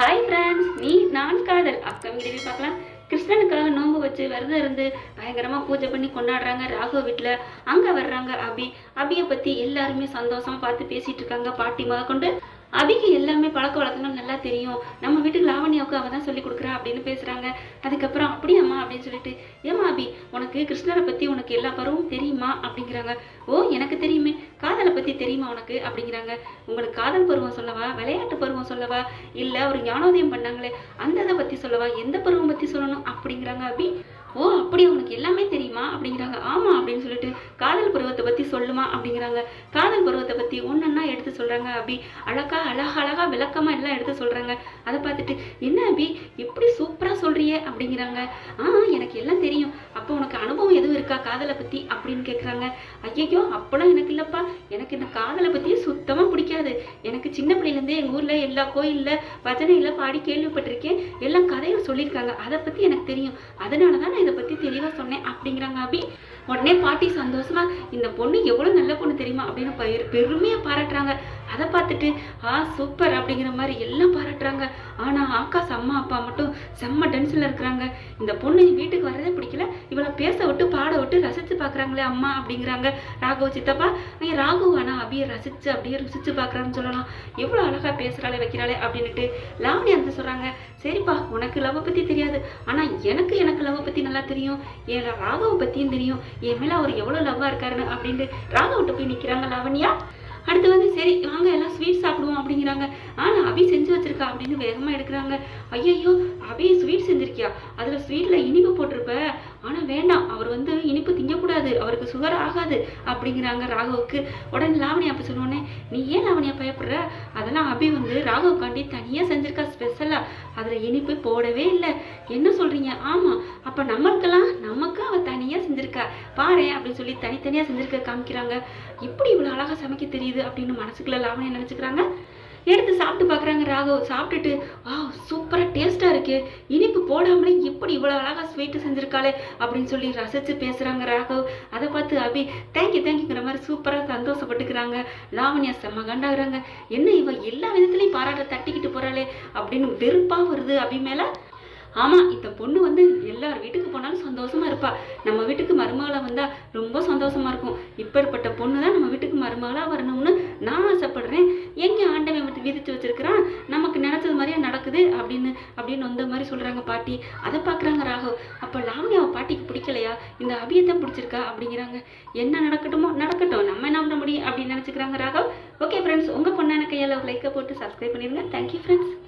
Hi friends நீ நான் காதல். அப்கமிங் ரிவ்யூ பார்க்கலாம்? கிருஷ்ணனுக்காக நோன்பு வச்சு விரதம் இருந்து பயங்கரமாக பூஜை பண்ணி கொண்டாடுறாங்க. ராகவ வீட்டில் அங்கே வர்றாங்க அபி. அபியை பற்றி எல்லாருமே சந்தோஷமா பார்த்து பேசிட்டு இருக்காங்க. பாட்டி முதற்கொண்டு அபிக்கு எல்லாமே பழக்க வழக்கங்கள் நல்லா தெரியும். நம்ம வீட்டுக்கு லாவண்யாவுக்கு அவள் தான் சொல்லி கொடுக்குறா அப்படின்னு பேசுகிறாங்க அதுக்கப்புறம் அப்படியாம்மா அப்படின்னு சொல்லிட்டு ஏமா அபி உனக்கு கிருஷ்ணரை பற்றி உனக்கு எல்லா பருவம் தெரியுமா? அப்படிங்கிறாங்க. ஓ எனக்கு தெரியுமே. காதலை பற்றி தெரியுமா உனக்கு? அப்படிங்கிறாங்க. உங்களுக்கு காதல் பருவம் சொல்லவா? விளையாட்டு பருவம் சொல்லவா? இல்லை ஒரு ஞானோதயம் பண்ணாங்களே அந்த இதை பற்றி சொல்லவா? எந்த பருவம் பற்றி சொல்லணும்? சொல்லுமா அப்படிங்கிறாங்க. காதல் பருவத்தை பத்தி ஒன்னொன்னா எடுத்து சொல்றாங்க அபி. அழகா அழகா அழகா விளக்கமா எல்லாம் எடுத்து சொல்றாங்க. அதை பார்த்துட்டு என்ன அபி எப்படி சூப்பரா சொல்றியே அப்படிங்கிறாங்க. ஆ எனக்கு எல்லாம் தெரியும். அப்போ உனக்கு அனுபவம் எதுவும் இருக்கா காதலை பத்தி அப்படின்னு கேட்குறாங்க ஐயோ அப்பெல்லாம் எனக்கு இல்லப்பா. எனக்கு இந்த காதலை பத்தி சுத்தமா பிடிக்காது. எனக்கு சின்ன பிள்ளையிலேருந்தே எங்க ஊர்ல எல்லா கோயில்ல பஜனையில பாடி கேள்விப்பட்டிருக்கேன். எல்லாம் சொல்லியிருக்காங்க. அதை பத்தி எனக்கு தெரியும். அதனால தான் நான் இதை பத்தி தெளிவா சொன்னேன் அப்படிங்கிறாங்க அபி. உடனே பாட்டி சந்தோஷமா இந்த பொண்ணு எவ்வளவு நல்ல பொண்ணு தெரியுமா? அப்படின்னு பெருமையாக பாராட்டுறாங்க. அதை பார்த்துட்டு ஆ சூப்பர் அப்படிங்கிற மாதிரி எல்லாம் பாராட்டுறாங்க. ஆனா ஆகாஷ் அம்மா அப்பா மட்டும் செம்ம டென்ஷனில் இருக்கிறாங்க. இந்த பொண்ணு வீட்டுக்கு வரதே பிடிக்கல. இவளை பேச விட்டு பாட விட்டு ரசிச்சு பாக்குறாங்களே அம்மா அப்படிங்கிறாங்க. ராகவ சித்தப்பா ஐயா ராகவ் ஆனால் அப்படியே ரசிச்சு அப்படியே ருசிச்சு பாக்குறான்னு சொல்லலாம். எவ்வளவு அழகா பேசுறாளே வைக்கிறாளே அப்படின்னுட்டு லாவணி அந்த சொல்றாங்க. சரிப்பா உனக்கு லவ் பத்தி தெரியாது. ஆனா எனக்கு எனக்கு லவ் பத்தி நல்லா தெரியும். என் ராகவை பத்தியும் தெரியும். என் மேல அவர் எவ்வளவு லவ்வா இருக்காருன்னு அப்படின்ட்டு ராகவிட்ட போய் நிக்கிறாங்க லாவணியா. அடுத்து வந்து சரி வாங்க எல்லாம் ஸ்வீட் சாப்பிடுவோம் அப்படிங்கிறாங்க ஆனா அபி செஞ்சு வச்சிருக்கா அப்படின்னு வேகமா எடுக்கிறாங்க. ஐயையோ அபி ஸ்வீட் செஞ்சிருக்கியா? அதுல ஸ்வீட்ல இனிப்பு போட்டிருப்ப. ஆனா வேண்டாம். அவர் வந்து இனிப்பு திங்கக்கூடாது. அவருக்கு சுகர் ஆகாது அப்படிங்கிறாங்க ராகவுக்கு. உடனே லாவணி அப்போ சொன்னோடனே நீ ஏன் லாவணியா பயப்படுற? அதெல்லாம் அபி வந்து ராகவுக்காண்டி தனியா செஞ்சிருக்கா ஸ்பெஷலாக அதுல இனிப்பு போடவே இல்லை. என்ன சொல்றீங்க? ஆமா. அப்ப நம்மளுக்கெல்லாம் நமக்கு அவ தனியா செஞ்சுருக்கா. பாரு அப்படின்னு சொல்லி தனித்தனியா செஞ்சுருக்க காமிக்கிறாங்க. இப்படி இவ்வளவு அழகா சமைக்க தெரியுது அப்படின்னு மனசுக்குள்ள லாவணியா நினச்சிக்கிறாங்க. எடுத்து சாப்பிட்டு பார்க்குறாங்க ராகவ். சாப்பிட்டுட்டு ஆ சூப்பராக டேஸ்ட்டாக இருக்குது இனிப்பு போடாமலே எப்படி இவ்வளோ அழகாக ஸ்வீட்டு செஞ்சுருக்காளே அப்படின்னு சொல்லி ரசித்து பேசுகிறாங்க ராகவ். அதை பார்த்து அபி தேங்க்யூ தேங்க்யூங்கிற மாதிரி சூப்பராக சந்தோஷப்பட்டுக்கிறாங்க. லாவண்யா செம்ம கண்டாகிறாங்க. என்ன இவ எல்லா விதத்துலையும் பாராட்ட தட்டிக்கிட்டு போகிறாளே அப்படின்னு வெறுப்பாக வருது அபி மேலே. ஆமாம் இந்த பொண்ணு வந்து எல்லார் வீட்டுக்கு போனாலும் சந்தோஷமா இருப்பா. நம்ம வீட்டுக்கு மருமகளாக வந்தால் ரொம்ப சந்தோஷமா இருக்கும். இப்பேற்பட்ட பொண்ணு தான் நம்ம வீட்டுக்கு மருமகளாக வரணும்னு நான் ஆசைப்படுறேன். எங்கே ஆண்டவன் வந்து விதித்து வச்சிருக்கிறான்? நமக்கு நினச்சது மாதிரியே நடக்குது அப்படின்னு அப்படின்னு வந்த மாதிரி சொல்கிறாங்க பாட்டி. அதை பார்க்குறாங்க ராகவ். அப்போ லாவணியாவை பாட்டிக்கு பிடிக்கலையா? இந்த அபியத்தை தான் பிடிச்சிருக்கா? அப்படிங்கிறாங்க. என்ன நடக்கட்டுமோ நடக்கட்டும். நம்ம என்ன பண்ண முடியும் அப்படின்னு நினச்சிக்கிறாங்க ராகவ். ஓகே ஃப்ரெண்ட்ஸ் உங்கள் பொண்ணான கையால் லைக்கை போட்டு சப்ஸ்கிரைப் பண்ணிடுங்க. Thank you friends